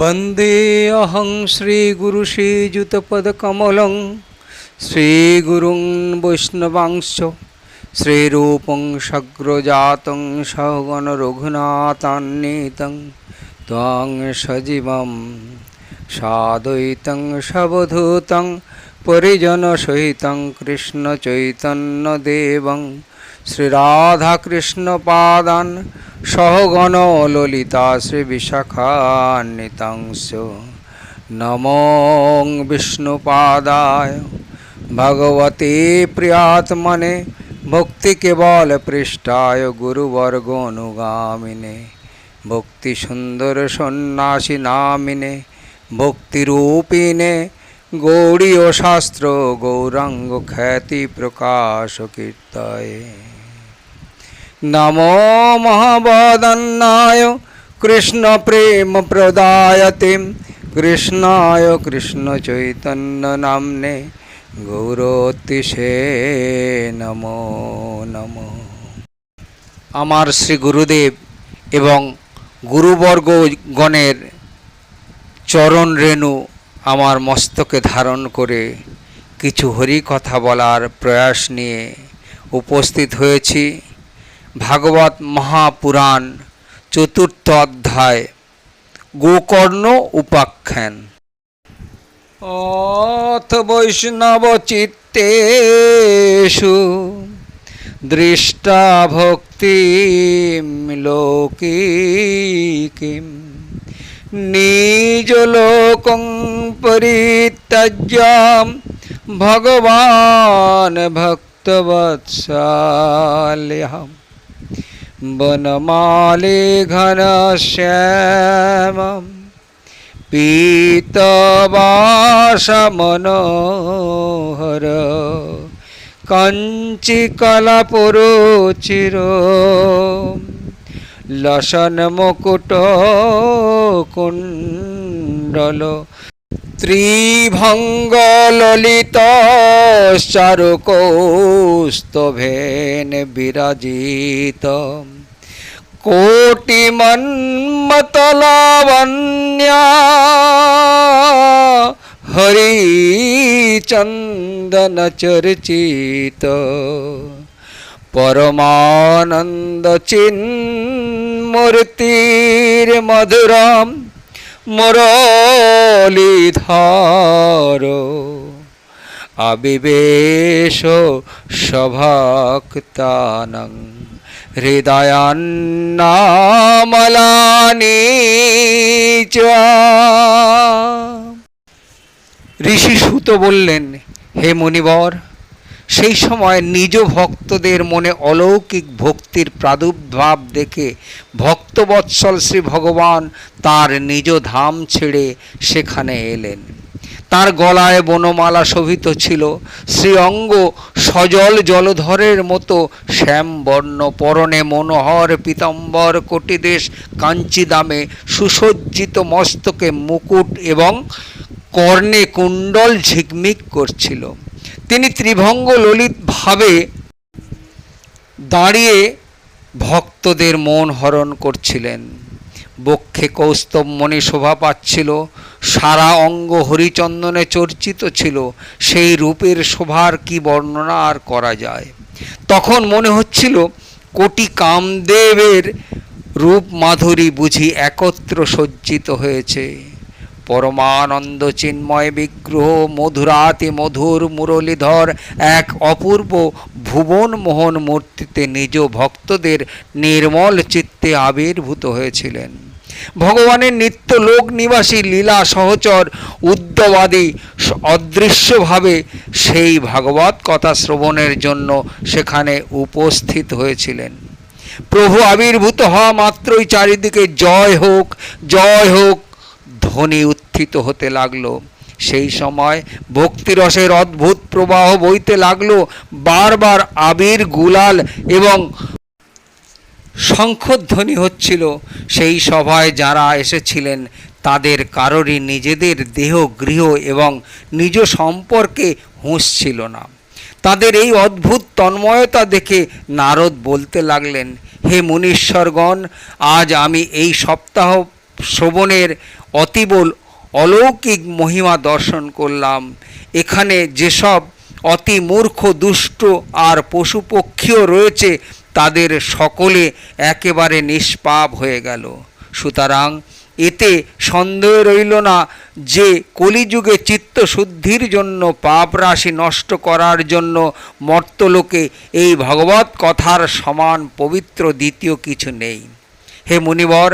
वन्देऽहं श्रीगुरुश्रीयुतपदकमलं श्रीगुरुं वैष्णवांश्च श्रीरूपं सग्रजातं सहगणरघुनाथान्वितं त्वां सजीवं साद्वैतं सवधूतं परिजनसहितं कृष्णचैतन्यदेवं শ্রীরাধাকৃষ্ণপাদান সহগণ ললিতা শ্রী বিশাখান্বিতাংশ নমং বিষ্ণুপাদায়। ভগবতে প্রিয়াত্মনে ভক্তি কেবল পৃষ্ঠায় গুরুবর্গ অনুগামিনে ভক্তি সুন্দর সন্ন্যাসী নামিনে। ভক্তিরূপিণে গৌরীয় শাস্ত্র গৌরাঙ্গ খ্যাতি প্রকাশ কীর্তয়ে। নমো মহাবদন্নায় কৃষ্ণ প্রেম প্রদায়তে কৃষ্ণায় কৃষ্ণ চৈতন্য নামনে গৌরতিশে নমো নম আমার শ্রী গুরুদেব এবং গুরুবর্গগণের চরণ রেণু আমার মস্তকে ধারণ করে কিছু হরি কথা বলার প্রয়াস নিয়ে উপস্থিত হয়েছি। ভাগবত মহাপুরাণ, চতুর্থ অধ্যায়, গোকর্ণ উপাখ্যান। অথ বৈষ্ণব চিত্তেষু, দৃষ্টা ভক্তি লৌকিকিম নিজ লোকং পরিত্যাজ্যাম, ভগবান ভক্তবৎসাল্যহম বনমালে ঘনশ্যামম পীতবাসমনোহর কঞ্চিকলাপুরুচির লসন মুকুট কুণ্ডল ত্রিভঙ্গ ললিত চারুকৌস্তভেন বিরাজিত। কোটি মন্মতলাবণ্যা হরিচন্দন চর্চিত পরমানন্দ চিন্মূর্তির মধুরম মুরলীধর আবিবেশ সভক্তানং হৃদয়ান্নামলানি ঋষি সুত বললেন হে মুনিবর সেই সময় নিজ ভক্তদের মনে অলৌকিক ভক্তির প্রাদুর্ভাব দেখে ভক্তবৎসল শ্রী ভগবান তার নিজ ধাম ছেড়ে সেখানে এলেন। তার গলায় বনমালা শোভিত ছিল। শ্রী অঙ্গ সজল জলধরের মতো শ্যাম বর্ণ পরনে মনোহর পীতাম্বর কোটিদেশ কাঞ্চি দামে সুসজ্জিত মস্তকে মুকুট এবং কর্ণে কুণ্ডল ঝিকমিক করছিল। তিনি ত্রিভঙ্গ ললিতভাবে দাঁড়িয়ে ভক্তদের মন হরণ করছিলেন। বক্ষে কৌস্তব মনে শোভা পাচ্ছিল, সারা অঙ্গ হরিচন্দনে চর্চিত ছিল, সেই রূপের শোভার কি বর্ণনা আর করা যায়? তখন মনে হচ্ছিল, কোটি কামদেবের রূপ মাধুরী বুঝি একত্র সজ্জিত হয়েছে। পরমানন্দ চিন্ময় বিগ্রহ মধুরাতি মধুর মুরলীধর এক অপূর্ব ভুবন মোহন মূর্তিতে নিজ ভক্তদের নির্মল চিত্তে আবির্ভূত হয়েছিলেন। ভগবানের নিত্য লোক নিবাসী লীলা সহচর উদ্যবাদী অদৃশ্যভাবে সেই ভাগবত কথা শ্রবণের জন্য সেখানে উপস্থিত হয়েছিলেন। প্রভু আবির্ভূত হওয়া মাত্রই চারিদিকে জয় হোক জয় হোক ধ্বনি উত্থিত হতে লাগল। সেই সময় ভক্তিরসের অদ্ভুত প্রবাহ বইতে লাগল বারবার আবির গুলাল এবং শঙ্খধ্বনি হচ্ছিল। সেই সভায় যারা এসেছিলেন তাদের কারোরই নিজেদের দেহ, গৃহ এবং নিজ সম্পর্কে হুঁশ ছিল না। তাদের এই অদ্ভুত তন্ময়তা দেখে নারদ বলতে লাগলেন, হে মুনীশ্বরগণ, আজ আমি এই সপ্তাহ শ্রবণের অতিবল অলৌকিক মহিমা দর্শন করলাম। এখানে যেসব অতি মূর্খ, দুষ্ট আর পশু পক্ষীও রয়েছে, তাদের সকলে একেবারে নিষ্পাপ হয়ে গেল। সুতরাং এতে সন্দেহ রইল না যে কলিযুগে চিত্তশুদ্ধির জন্য পাপ রাশি নষ্ট করার জন্য মর্তলোকে এই ভগবত কথার সমান পবিত্র দ্বিতীয় কিছু নেই। হে মুনিবর,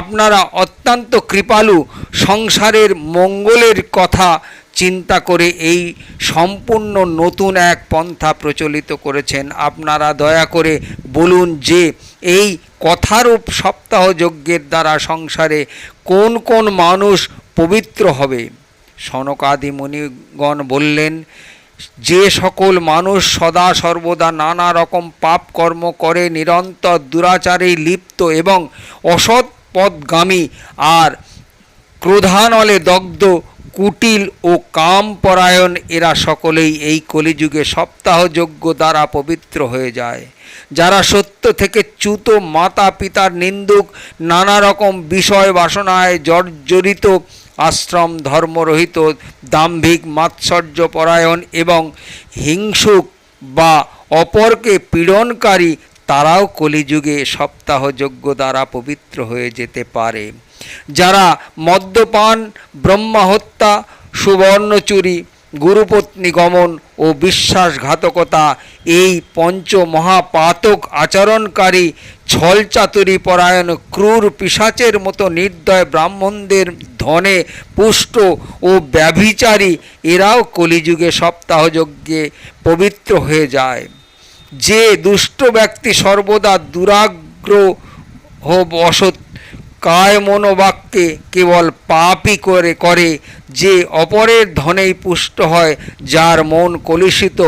আপনারা অত্যন্ত কৃপালু, সংসারের মঙ্গলের কথা চিন্তা করে এই সম্পূর্ণ নতুন এক পন্থা প্রচলিত করেছেন। আপনারা দয়া করে বলুন যে, এই কথারূপ সপ্তাহ যজ্ঞের দ্বারা সংসারে কোন কোন মানুষ পবিত্র হবে? সনকাদি মুনিগণ বললেন যে সকল মানুষ সদা সর্বদা নানা রকম পাপ কর্ম করে, নিরন্তর দুরাচারে লিপ্ত এবং অসৎ পদগামী আর ক্রোধানলে দগ্ধ, কুটিল ও কামপরায়ণ এরা সকলেই এই কলিযুগে সপ্তাহযোগ্য দ্বারা পবিত্র হয়ে যায়। যারা সত্য থেকে চ্যুত মাতা পিতার নিন্দুক, নানা রকম বিষয় বাসনায় জর্জরিত আশ্রম, ধর্মরহিত, দাম্ভিক মাৎসর্যপরায়ণ এবং হিংসুক বা অপরকে পীড়নকারী, তারাও কলিযুগে সপ্তাহযোগ্য দ্বারা পবিত্র হয়ে যেতে পারে। যারা মদ্যপান, ব্রহ্মহত্যা, সুবর্ণচুরি গুরুপত্নী গমন ও বিশ্বাসঘাতকতা, এই পঞ্চ মহাপাতক আচরণকারী ছলচাতুরি পরায়ণ ক্রূর পিসাচের মতো নির্দয় ব্রাহ্মণদের ধনে পুষ্ট ও ব্যভিচারী এরাও কলিযুগে সপ্তাহযজ্ঞে পবিত্র হয়ে যায়। যে দুষ্ট ব্যক্তি সর্বদা দুরাগ্র দুরাগ্রহ বসত কায় মনোবাক্যে কেবল পাপই করে করে, যে অপরের ধনেই পুষ্ট হয়, যার মন কলুষিত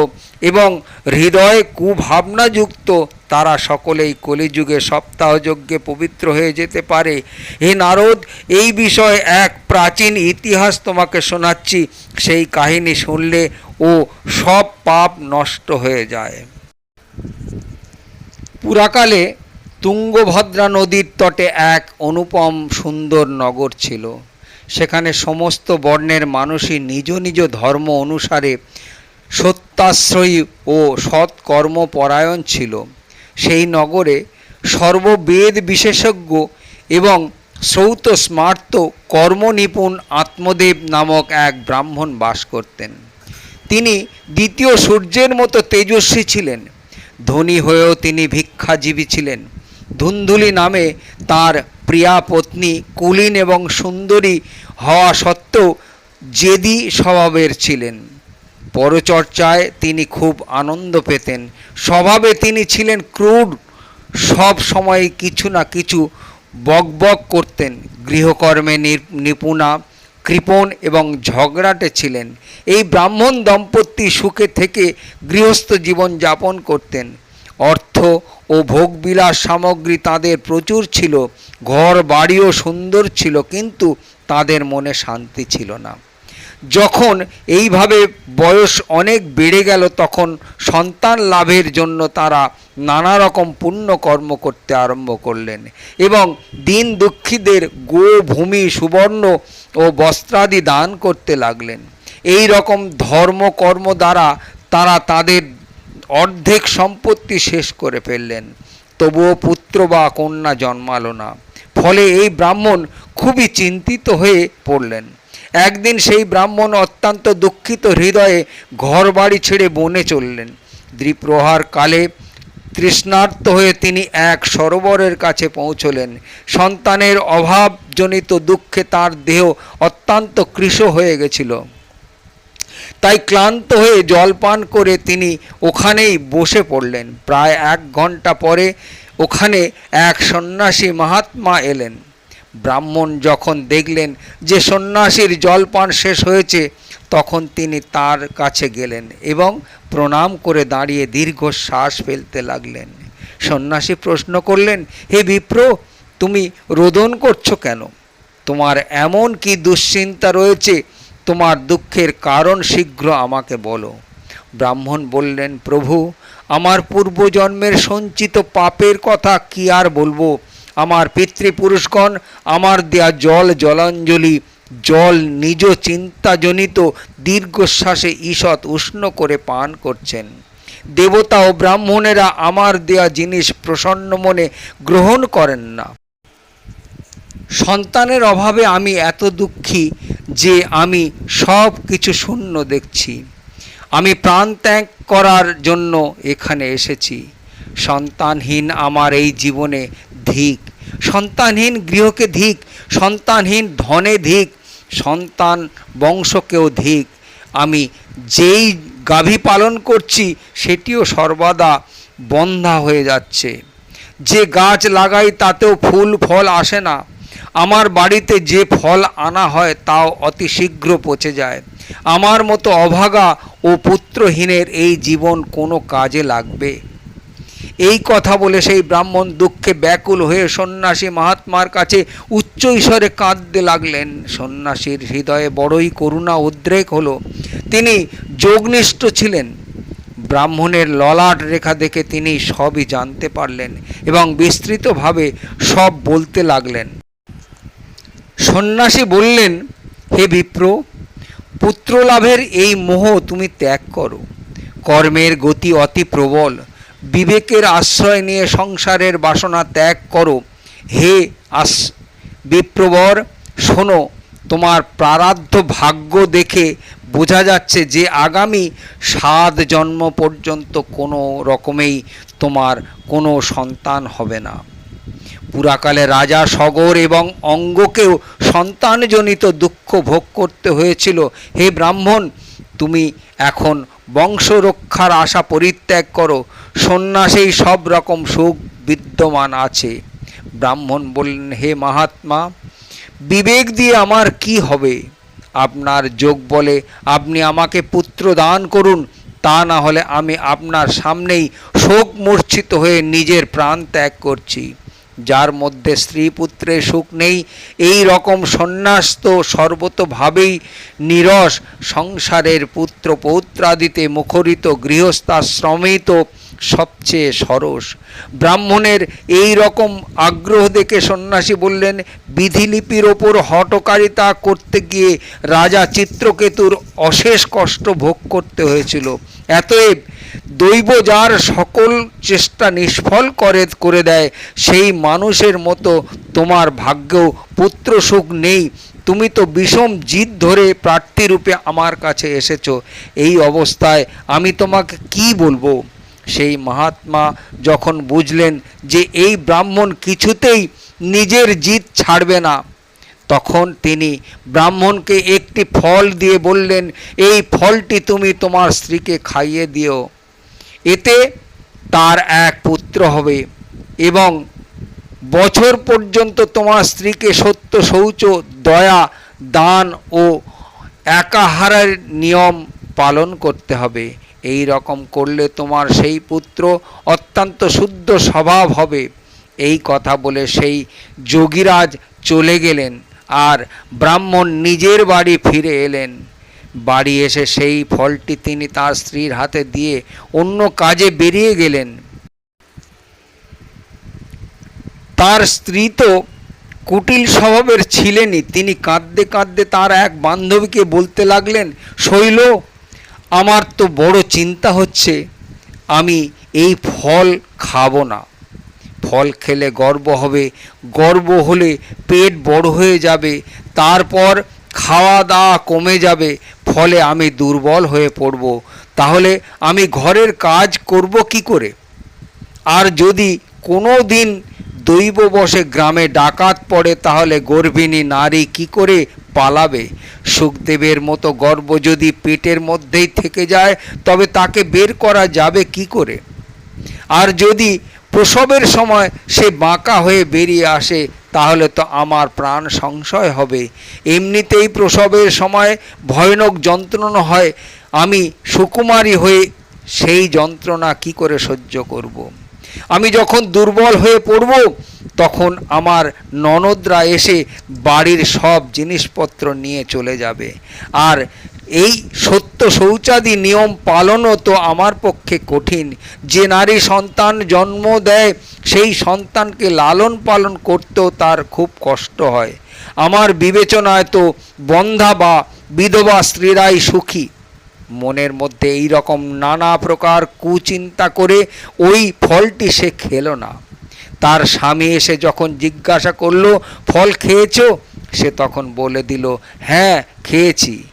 এবং হৃদয় কুভাবনাযুক্ত, তারা সকলেই কলিযুগে সপ্তাহযজ্ঞে পবিত্র হয়ে যেতে পারে। হে নারদ, এই বিষয়ে এক প্রাচীন ইতিহাস তোমাকে শোনাচ্ছি। সেই কাহিনী শুনলে ও সব পাপ নষ্ট হয়ে যায়। পুরাকালে তুঙ্গভদ্রা নদীর তটে এক অনুপম সুন্দর নগর ছিল। সেখানে সমস্ত বর্ণের মানুষই নিজ নিজ ধর্ম অনুসারে সত্যাশ্রয়ী ও সৎকর্মপরায়ণ ছিল। সেই নগরে সর্ববেদ বিশেষজ্ঞ এবং শ্রৌত স্মার্ত কর্মনিপুণ আত্মদেব নামক এক ব্রাহ্মণ বাস করতেন। তিনি দ্বিতীয় সূর্যের মতো তেজস্বী ছিলেন। ধনী হয়েও তিনি ভিক্ষাজীবী ছিলেন। ধুন্ধুলি নামে তার প্রিয়া পত্নী কুলীন এবং সুন্দরী হওয়া সত্ত্বেও জেদি স্বভাবের ছিলেন। পরচর্চায় তিনি খুব আনন্দ পেতেন। স্বভাবে তিনি ছিলেন ক্রূর সব সময় কিছু না কিছু বকবক করতেন। গৃহকর্মে নিপুণা, কৃপণ এবং ঝগড়াটে ছিলেন। এই ব্রাহ্মণ দম্পতি সুখে থেকে গৃহস্থ জীবন যাপন করতেন। অর্থ ও ভোগবিলাস সামগ্রী তাদের প্রচুর ছিল, ঘর বাড়িও সুন্দর ছিল, কিন্তু তাদের মনে শান্তি ছিল না। যখন এইভাবে বয়স অনেক বেড়ে গেল, তখন সন্তান লাভের জন্য তারা নানা রকম পুণ্য কর্ম করতে আরম্ভ করলেন এবং দিন দুঃখীদের গো, ভূমি, সুবর্ণ ও বস্ত্রাদি দান করতে লাগলেন। এই রকম ধর্মকর্ম দ্বারা তারা তাদের অর্ধেক সম্পত্তি শেষ করে ফেললেন। তবুও পুত্র বা কন্যা জন্মালো না। ফলে এই ব্রাহ্মণ খুবই চিন্তিত হয়ে পড়লেন। একদিন সেই ব্রাহ্মণ অত্যন্ত দুঃখিত হৃদয়ে ঘর বাড়ি ছেড়ে বনে চললেন। দ্বিপ্রহার কালে তৃষ্ণার্ত হয়ে তিনি এক সরোবরের কাছে পৌঁছলেন। সন্তানের অভাবজনিত দুঃখে তার দেহ অত্যন্ত কৃশ হয়ে গেছিল। তাই ক্লান্ত হয়ে জল পান করে তিনি ওখানেই বসে পড়লেন। প্রায় এক ঘণ্টা পরে ওখানে এক সন্ন্যাসী মহাত্মা এলেন। ব্রাহ্মণ যখন দেখলেন যে সন্ন্যাসীর জলপান শেষ হয়েছে, তখন তিনি তার কাছে গেলেন এবং প্রণাম করে দাঁড়িয়ে দীর্ঘ শ্বাস ফেলতে লাগলেন। সন্ন্যাসী প্রশ্ন করলেন, হে বিপ্র, তুমি রোদন করছ কেন? তোমার এমন কি দুশ্চিন্তা রয়েছে তোমার দুঃখের কারণ শীঘ্র আমাকে বলো। ব্রাহ্মণ বললেন, প্রভু, আমার পূর্বজন্মের সঞ্চিত পাপের কথা কি আর বলব? আমার পিতৃপুরুষগণ আমার দেয়া জল জলাঞ্জলি, জল নিজ চিন্তাজনিত দীর্ঘশ্বাসে ঈষৎ উষ্ণ করে পান করছেন। দেবতা ও ব্রাহ্মণেরা আমার দেয়া জিনিস প্রসন্ন মনে গ্রহণ করেন না। সন্তানের অভাবে আমি এত দুঃখী যে আমি সব কিছু শূন্য দেখছি। আমি প্রাণ ত্যাগ করার জন্য এখানে এসেছি। সন্তানহীন আমার এই জীবনে ধিক। সন্তানহীন গৃহকে ধিক, সন্তানহীন ধনে ধিক, সন্তান বংশকেও ধিক। আমি যেই গাভী পালন করছি, সেটিও সর্বদা বন্ধা হয়ে যাচ্ছে। যে গাছ লাগাই, তাতেও ফুল, ফল আসে না। আমার বাড়িতে যে ফল আনা হয় তাও অতি শীঘ্র পচে যায়। আমার মতো অভাগা ও পুত্রহীনের এই জীবন কোনো কাজে লাগবে? এই কথা বলে সেই ব্রাহ্মণ দুঃখে ব্যাকুল হয়ে সন্ন্যাসী মহাত্মার কাছে উচ্চ ঈশ্বরে কাঁদতে লাগলেন। সন্ন্যাসীর হৃদয়ে বড়ই করুণা উদ্রেক হলো। তিনি যোগনিষ্ঠ ছিলেন। ব্রাহ্মণের ললাট রেখা দেখে তিনি সবই জানতে পারলেন এবং বিস্তৃতভাবে সব বলতে লাগলেন। সন্ন্যাসী বললেন, হে বিপ্র, পুত্রলাভের এই মোহ তুমি ত্যাগ করো। কর্মের গতি অতি প্রবল, বিবেকের আশ্রয় নিয়ে সংসারের বাসনা ত্যাগ করো। হে আস, বিপ্রবর, শোনো, তোমার প্রারাধ্য ভাগ্য দেখে বোঝা যাচ্ছে যে আগামী সাত জন্ম পর্যন্ত কোনো রকমেই তোমার কোনো সন্তান হবে না। পুরাকালে রাজা সগর এবং অঙ্গকেও সন্তানজনিত দুঃখ ভোগ করতে হয়েছিল। হে ব্রাহ্মণ, তুমি এখন বংশ রক্ষার আশা পরিত্যাগ করো। সন্ন্যাসেই সব রকম সুখ বিদ্যমান আছে। ব্রাহ্মণ বললেন, হে মহাত্মা, বিবেক দিয়ে আমার কি হবে? আপনার যোগ বলে আপনি আমাকে পুত্র দান করুন। তা না হলে আমি আপনার সামনেই শোক মূর্ছিত হয়ে নিজের প্রাণ ত্যাগ করছি। যার মধ্যে স্ত্রী পুত্রে সুখ নেই, এই রকম সন্ন্যাস তো সর্বতভাবেই নিরস। সংসারের পুত্র পৌত্রাদিতে মুখরিত গৃহস্থাশ্রমেই তো সবচেয়ে সরস। ব্রাহ্মণের এই রকম আগ্রহ দেখে সন্ন্যাসী বললেন, বিধিলিপির ওপর হটকারিতা করতে গিয়ে রাজা চিত্রকেতুর অশেষ কষ্ট ভোগ করতে হয়েছিল। এতএব দৈব যার সকল চেষ্টা নিষ্ফল করে করে দেয়, সেই মানুষের মতো তোমার ভাগ্যেও পুত্র সুখ নেই। তুমি তো বিষম জিদ ধরে প্রার্থীরূপে আমার কাছে এসেছ। এই অবস্থায় আমি তোমাকে কি বলব? সেই মহাত্মা যখন বুঝলেন যে এই ব্রাহ্মণ কিছুতেই নিজের জিদ ছাড়বে না, তখন তিনি ব্রাহ্মণকে একটি ফল দিয়ে বললেন, এই ফলটি তুমি তোমার স্ত্রীকে খাইয়ে দিও। এতে তার এক পুত্র হবে এবং বছর পর্যন্ত তোমার স্ত্রীকে সত্য শৌচ, দয়া, দান ও একাহারের নিয়ম পালন করতে হবে। এই রকম করলে তোমার সেই পুত্র অত্যন্ত শুদ্ধ স্বভাব হবে। এই কথা বলে সেই যোগীরাজ চলে গেলেন আর ব্রাহ্মণ নিজের বাড়ি ফিরে এলেন। বাড়ি এসে সেই ফলটি তিনি তার স্ত্রীর হাতে দিয়ে অন্য কাজে বেরিয়ে গেলেন। তার স্ত্রী তো কুটিল স্বভাবের ছিলেনই। তিনি কাঁদতে কাঁদতে তার এক বান্ধবীকে বলতে লাগলেন, শৈল আমার তো বড় চিন্তা হচ্ছে, আমি এই ফল খাব না। ফল খেলে গর্ব হবে, গর্ব হলে পেট বড় হয়ে যাবে, তারপর খাওয়া দাওয়া কমে যাবে, ফলে আমি দুর্বল হয়ে পড়ব। তাহলে আমি ঘরের কাজ করব কি করে? আর যদি কোনো দিন দৈব বসে গ্রামে ডাকাত পড়ে, তাহলে গর্ভিণী নারী কি করে পালাবে? সুখদেবের মতো গর্ব যদি পেটের মধ্যেই থেকে যায়, তবে তাকে বের করা যাবে কি করে? আর যদি প্রসবের সময় সে বাঁকা হয়ে বেরিয়ে আসে, তাহলে তো আমার প্রাণ সংশয় হবে। এমনিতেই প্রসবের সময় ভয়ানক যন্ত্রণা হয়। আমি সুকুমারী হয়ে সেই যন্ত্রণা কি করে সহ্য করব। আমি যখন দুর্বল হয়ে পড়ব, তখন আমার ননদরা এসে বাড়ির সব জিনিসপত্র নিয়ে চলে যাবে। আর এই সত্য শৌচাদি নিয়ম পালনও তো আমার পক্ষে কঠিন। যে নারী সন্তান জন্ম দেয়, সেই সন্তানকে লালন পালন করতেও তার খুব কষ্ট হয়। আমার বিবেচনায় তো বন্ধা বা বিধবা স্ত্রীরাই সুখী। মনের মধ্যে এই রকম নানা প্রকার কুচিন্তা করে ওই ফলটি সে খেলো না। তার স্বামী এসে যখন জিজ্ঞাসা করল, ফল খেয়েছো? সে তখন বলে দিল হ্যাঁ খেয়েছি।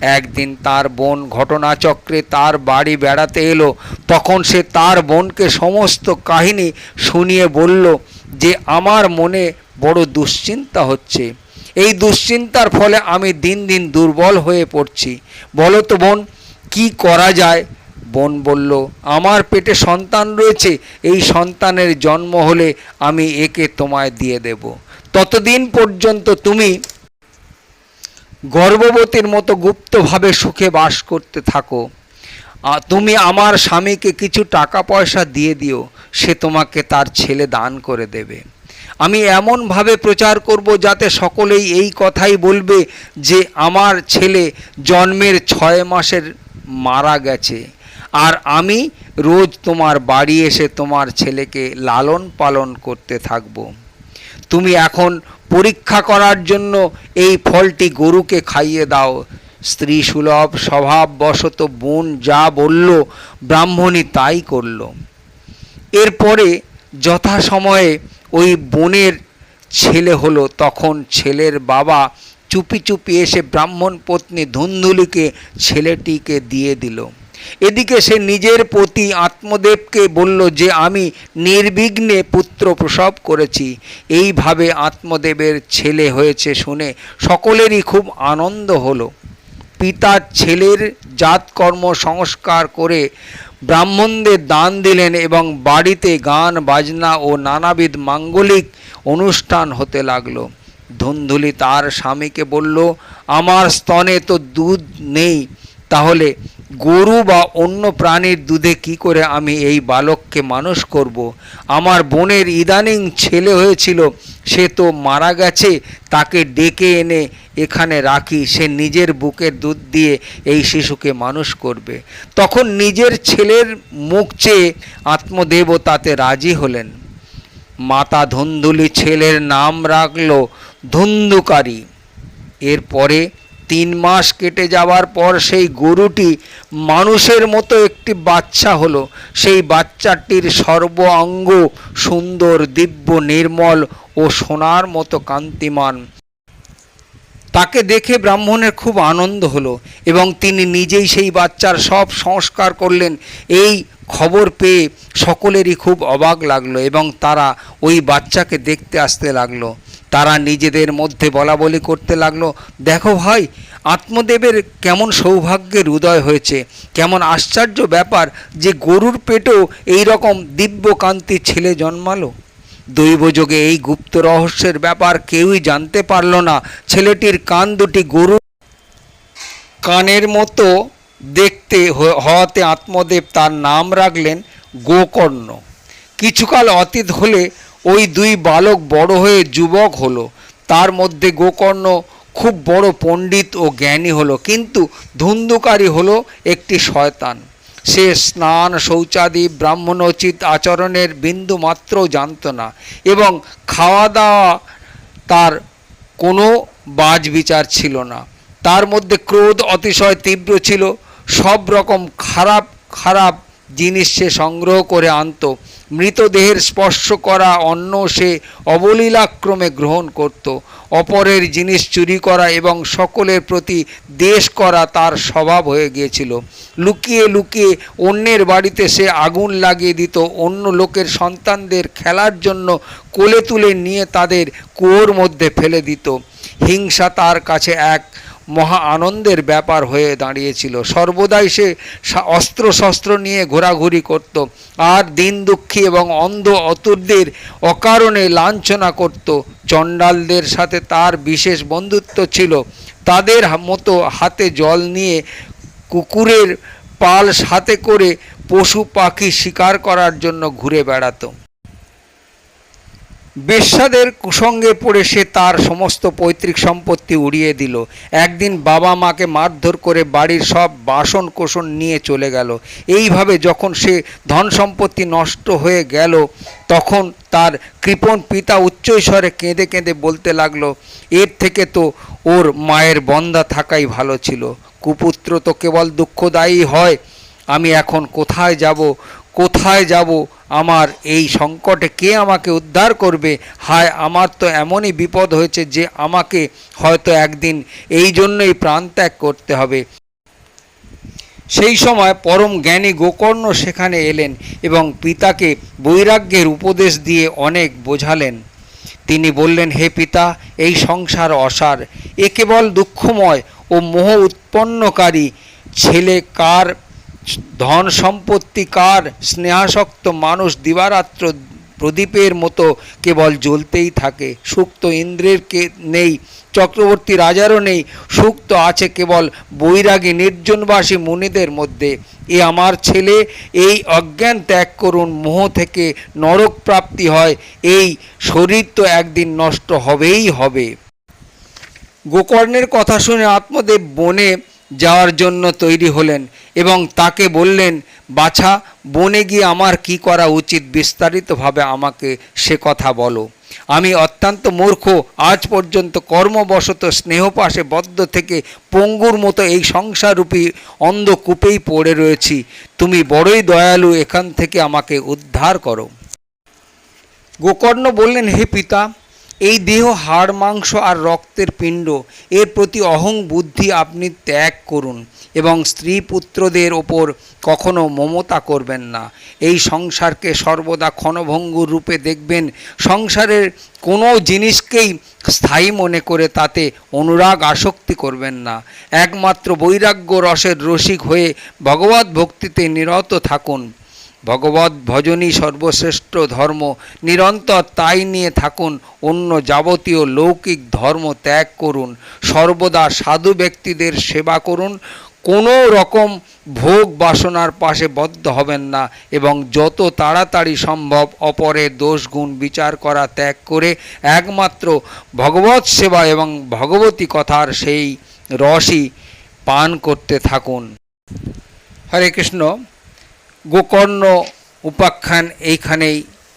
একদিন তার বোন ঘটনাচক্রে তার বাড়ি বেড়াতে এলো। তখন সে তার বোনকে সমস্ত কাহিনী শুনিয়ে বলল যে, আমার মনে বড় দুশ্চিন্তা হচ্ছে। এই দুশ্চিন্তার ফলে আমি দিন দিন দুর্বল হয়ে পড়ছি। বলো তো বোন কি করা যায়? বোন বলল, আমার পেটে সন্তান রয়েছে, এই সন্তানের জন্ম হলে আমি একে তোমায় দিয়ে দেব। ততদিন পর্যন্ত তুমি গর্ভবতীর মতো গুপ্তভাবে সুখে বাস করতে থাকো। তুমি আমার স্বামীকে কিছু টাকা পয়সা দিয়ে দিও, সে তোমাকে তার ছেলে দান করে দেবে। আমি এমনভাবে প্রচার করব যাতে সকলেই এই কথাই বলবে যে, আমার ছেলে জন্মের ছয় মাসের মারা গেছে। আর আমি রোজ তোমার বাড়ি এসে তোমার ছেলেকে লালন পালন করতে থাকব। তুমি এখন পরীক্ষা করার জন্য এই ফলটি গরুকে খাইয়ে দাও। স্ত্রী সুলভ, স্বভাববশত বোন যা বলল ব্রাহ্মণী তাই করল। এরপরে যথাসময়ে ওই বোনের ছেলে হলো, তখন ছেলের বাবা চুপি চুপি এসে ব্রাহ্মণ পত্নী ধুন্ধুলিকে ছেলেটিকে দিয়ে দিল। এদিকে সে নিজের প্রতি আত্মদেবকে বলল যে, আমি নির্বিঘ্নে পুত্র প্রসব করেছি। এইভাবে আত্মদেবের ছেলে হয়েছে শুনে সকলেরই খুব আনন্দ হলো। পিতার ছেলের জাতকর্ম সংস্কার করে ব্রাহ্মণদের দান দিলেন এবং বাড়িতে গান, বাজনা ও নানাবিধ মাঙ্গলিক অনুষ্ঠান হতে লাগল। ধুন্ধুলি তার স্বামীকে বলল, আমার স্তনে তো দুধ নেই, তাহলে গরু বা অন্য প্রাণীর দুধে কি করে আমি এই বালককে মানুষ করব। আমার বোনের ইদানিং ছেলে হয়েছিল, সে তো মারা গেছে, তাকে ডেকে এনে এখানে রাখি, সে নিজের বুকের দুধ দিয়ে এই শিশুকে মানুষ করবে তখন নিজের ছেলের মুখ চেয়ে আত্মদেব তাতে রাজি হলেন মাতা ধুন্দুলি ছেলের নাম রাখল ধুন্দুকারী। এরপরে তিন মাস কেটে যাওয়ার পর সেই গরুটি মানুষের মতো একটি বাচ্চা হলো। সেই বাচ্চাটির সর্ব অঙ্গ সুন্দর, দিব্য, নির্মল ও সোনার মতো কান্তিমান। তাকে দেখে ব্রাহ্মণের খুব আনন্দ হলো এবং তিনি নিজেই সেই বাচ্চার সব সংস্কার করলেন। এই খবর পেয়ে সকলেরই খুব অবাক লাগল এবং তারা ওই বাচ্চাকে দেখতে আসতে লাগল। তারা নিজেদের মধ্যে বলা বলি করতে লাগল, দেখো ভাই, আত্মদেবের কেমন সৌভাগ্যের উদয় হয়েছে। কেমন আশ্চর্য ব্যাপার যে গরুর পেটেও এই রকম দিব্যকান্তি ছেলে জন্মালো। দৈবযোগে এই গুপ্ত রহস্যের ব্যাপার কেউই জানতে পারল না। ছেলেটির কান দুটি গরু কানের মতো দেখতে হওয়াতে আত্মদেব তার নাম রাখলেন গোকর্ণ। কিছুকাল অতীত হলে ওই দুই বালক বড় হয়ে যুবক হলো। তার মধ্যে গোকর্ণ খুব বড় পণ্ডিত ও জ্ঞানী হলো, কিন্তু ধুন্ধুকারী হলো একটি শয়তান। সে স্নান, শৌচাদি, ব্রাহ্মণোচিত আচরণের বিন্দু মাত্রও জানত না এবং খাওয়া দাওয়া তার কোনো বাজ বিচার ছিল না। তার মধ্যে ক্রোধ, অতিশয় তীব্র ছিল। সব রকম খারাপ খারাপ জিনিস সে সংগ্রহ করে আনতো। মৃতদেহের স্পর্শ করা অন্ন সে অবলীলাক্রমে গ্রহণ করত। অপরের জিনিস চুরি করা এবং সকলের প্রতি দেশ করা তার স্বভাব হয়ে গিয়েছিল। লুকিয়ে লুকিয়ে অন্যের বাড়িতে সে আগুন লাগিয়ে দিত। অন্য লোকের সন্তানদের খেলার জন্য কোলে তুলে নিয়ে তাদের কুয়োর মধ্যে ফেলে দিত। হিংসা তার কাছে এক মহা আনন্দের ব্যাপার হয়ে দাঁড়িয়েছিল। সর্বদাই সে অস্ত্র শস্ত্র নিয়ে ঘোরাঘুরি করত আর দিন দুঃখী এবং অন্ধ অতুরদের অকারণে লাঞ্ছনা করত। চণ্ডালদের সাথে তার বিশেষ বন্ধুত্ব ছিল। তাদের মতো হাতে জল নিয়ে কুকুরের পাল সাথে করে পশু পাখি শিকার করার জন্য ঘুরে বেড়াতো। বেশ্যাদের কুসঙ্গে পড়ে সে তার সমস্ত পৈতৃক সম্পত্তি উড়িয়ে দিল। একদিন বাবা মাকে মারধর করে বাড়ির সব বাসন কোসন নিয়ে চলে গেল। এইভাবে যখন সে ধন সম্পত্তি নষ্ট হয়ে গেল, তখন তার কৃপণ পিতা উচ্চস্বরে কেঁদে কেঁদে বলতে লাগল, এর থেকে তো ওর মায়ের বন্দা থাকাই ভালো ছিল। কুপুত্র তো কেবল দুঃখদায়ী হয়। আমি এখন কোথায় যাব? কোথায় যাব? আমার এই সংকটে কে আমাকে উদ্ধার করবে? হায়, আমার তো এমনই বিপদ হয়েছে যে আমাকে হয়তো একদিন এই জন্যই প্রাণত্যাগ করতে হবে। সেই সময় পরম জ্ঞানী গোকর্ণ সেখানে এলেন এবং পিতাকে বৈরাগ্যের উপদেশ দিয়ে অনেক বোঝালেন। তিনি বললেন, হে পিতা, এই সংসার অসার। এ কেবল দুঃখময় ও মোহ উৎপন্নকারী ছেলে কার ধন সম্পত্তি কার? স্নেহাসক্ত মানুষ দিবারাত্র প্রদীপের মতো কেবল জ্বলতেই থাকে। সুক্ত ইন্দ্রের কে নেই, চক্রবর্তী রাজারও নেই, সুক্ত আছে কেবল বৈরাগী নির্জনবাসী মুনিদের মধ্যে। এ আমার ছেলে, এই অজ্ঞান ত্যাগ করুন, মোহ থেকে নরক প্রাপ্তি হয়, এই শরীর তো একদিন নষ্ট হবেই হবে। গোকর্ণের কথা শুনে আত্মদেব বনে যাওয়ার জন্য তৈরি হলেন এবং তাকে বললেন, বাছা, বনে গিয়ে আমার কি করা উচিত? বিস্তারিতভাবে আমাকে সে কথা বলো। আমি অত্যন্ত মূর্খ, আজ পর্যন্ত কর্মবশত স্নেহপাশে বদ্ধ থেকে পঙ্গুর মতো এই সংসাররূপী অন্ধকূপেই পড়ে রয়েছি। তুমি বড়ই দয়ালু, এখান থেকে আমাকে উদ্ধার করো। গোকর্ণ বললেন, হে পিতা এই দেহ, হাড়, মাংস আর রক্তের পিণ্ড, এর প্রতি অহং বুদ্ধি আপনি ত্যাগ করুন এবং স্ত্রী পুত্রদের ওপর কখনো মমতা করবেন না। এই সংসারকে সর্বদা ক্ষণভঙ্গুর রূপে দেখবেন। সংসারের কোনো জিনিসকেই স্থায়ী মনে করে তাতে অনুরাগ আসক্তি করবেন না। একমাত্র বৈরাগ্য রসের রসিক হয়ে ভগবত ভক্তিতে নিরত থাকুন। ভগবত ভজনই সর্বশ্রেষ্ঠ ধর্ম, নিরন্তর তাই নিয়ে থাকুন, অন্য যাবতীয় লৌকিক ধর্ম ত্যাগ করুন, সর্বদা সাধু ব্যক্তিদের সেবা করুন, কোনো রকম ভোগ বাসনার পাশে বদ্ধ হবেন না এবং যত তাড়াতাড়ি সম্ভব অপরের দোষ গুণ বিচার করা ত্যাগ করে একমাত্র ভগবত সেবা এবং ভগবতী কথার সেই রসই পান করতে থাকুন। হরে কৃষ্ণ। গোকর্ণ উপাখ্যান এইখানেই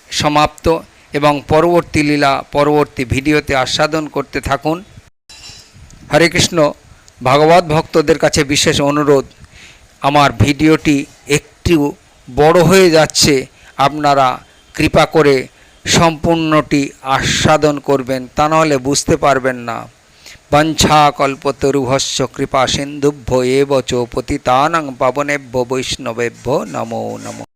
সমাপ্ত এবং পরবর্তী লীলা, পরবর্তী ভিডিওতে আস্বাদন করতে থাকুন। হরে কৃষ্ণ, ভাগবত ভক্তদের কাছে বিশেষ অনুরোধ, আমার ভিডিওটি একটু বড় হয়ে যাচ্ছে, আপনারা কৃপা করে সম্পূর্ণটি আস্বাদন করবেন, তা নাহলে বুঝতে পারবেন না। বঞ্ছাকল্পতরুভস্য কৃপা সিন্ধুভ্য এব চ পতিতানং পাবনেভ্য বৈষ্ণবেভ্য নমো নমঃ।